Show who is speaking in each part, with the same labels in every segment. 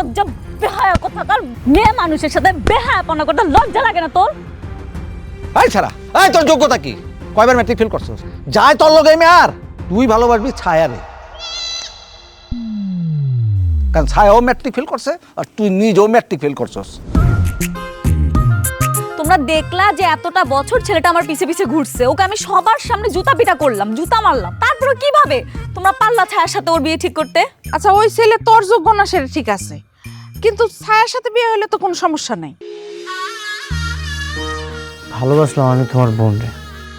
Speaker 1: নির্লজ্জ বেহায়া কথাকার মেয়ে মানুষের সাথে বেহায়াপনা করতে লজ্জা লাগে না তোর?
Speaker 2: এই ছাড়া এই তোর যোগ্যতা কি? কয়বার ম্যাট্রিক ফেল করছস? যায় তোর লগে আমি আর তুই ভালোবাসবি ছায়ারে কারণ ছায়াও ম্যাট্রিক ফেল করছে আর তুই নিজেও ম্যাট্রিক ফেল করছস।
Speaker 1: তোমরা দেখলা যে এতটা বছর ছেলেটা আমার পিছে পিছে ঘুরছে। ওকে আমি সবার সামনে জুতা পিটা করলাম জুতা মারলাম। তারপরে কীভাবে? তোমরা পাল্লা ছায়ার সাথে ওর বিয়ে ঠিক করতে?
Speaker 3: আচ্ছা ওই ছেলে তোর যোগ্য না সেটা ঠিক আছে? কিন্তু ছায়ার সাথে বিয়ে হলে তো কোনো সমস্যা নাই।
Speaker 4: ভালোবাসলাম আমি তোমার বোন রে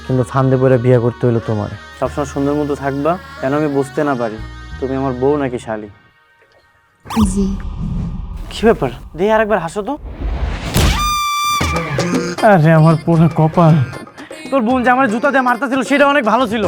Speaker 4: কিন্তু ফান্দে পরে বিয়ে করতে হলো তোমার। সবসময় সুন্দর মতো থাকবা কেন আমি বুঝতে না পারি? তুমি আমার বউ নাকি শালি?
Speaker 5: জি।
Speaker 4: কি ব্যাপার? দেখি আরেকবার হাসো তো। আরে আমার পুরো কপাল। তোর বোন যে আমার জুতা দিয়ে মারতেছিল সেটা অনেক ভালো ছিল।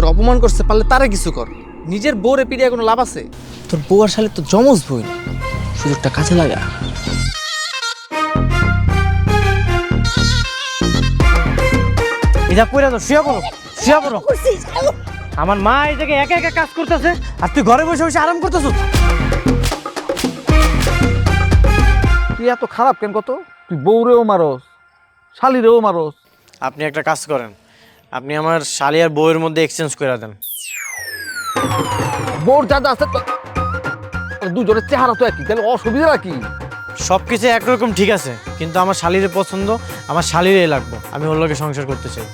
Speaker 6: তোর অপমান করছে পারলে তারে কিছু কর। নিজের বউরে পিড়িয়ে কোনো লাভ আছে? তোর বউ আর শালে তো জমজ বই সুযোগটা কাজে লাগা।
Speaker 4: এটা কইরা তো শুয়ে পড়ো শুয়ে পড়ো। আমার মা এই জায়গায় একা একা কাজ করতেছে আর তুই ঘরে বসে বসে আরাম করতেছ
Speaker 2: তুই এত খারাপ কেন কত? তুই বউরেও মারস শালিরেও মারস।
Speaker 4: আপনি একটা কাজ করেন। আপনি আমার শালি আর বউয়ের মধ্যে এক্সচেঞ্জ করে দেন।
Speaker 2: বউর যা যা আছে দুজনের চেহারা তো একই তাহলে অসুবিধা কি?
Speaker 4: সব কিছু একরকম ঠিক আছে কিন্তু আমার শালির পছন্দ আমার শালিরে লাগবে। আমি ওর লোকে সংসার করতে চাই।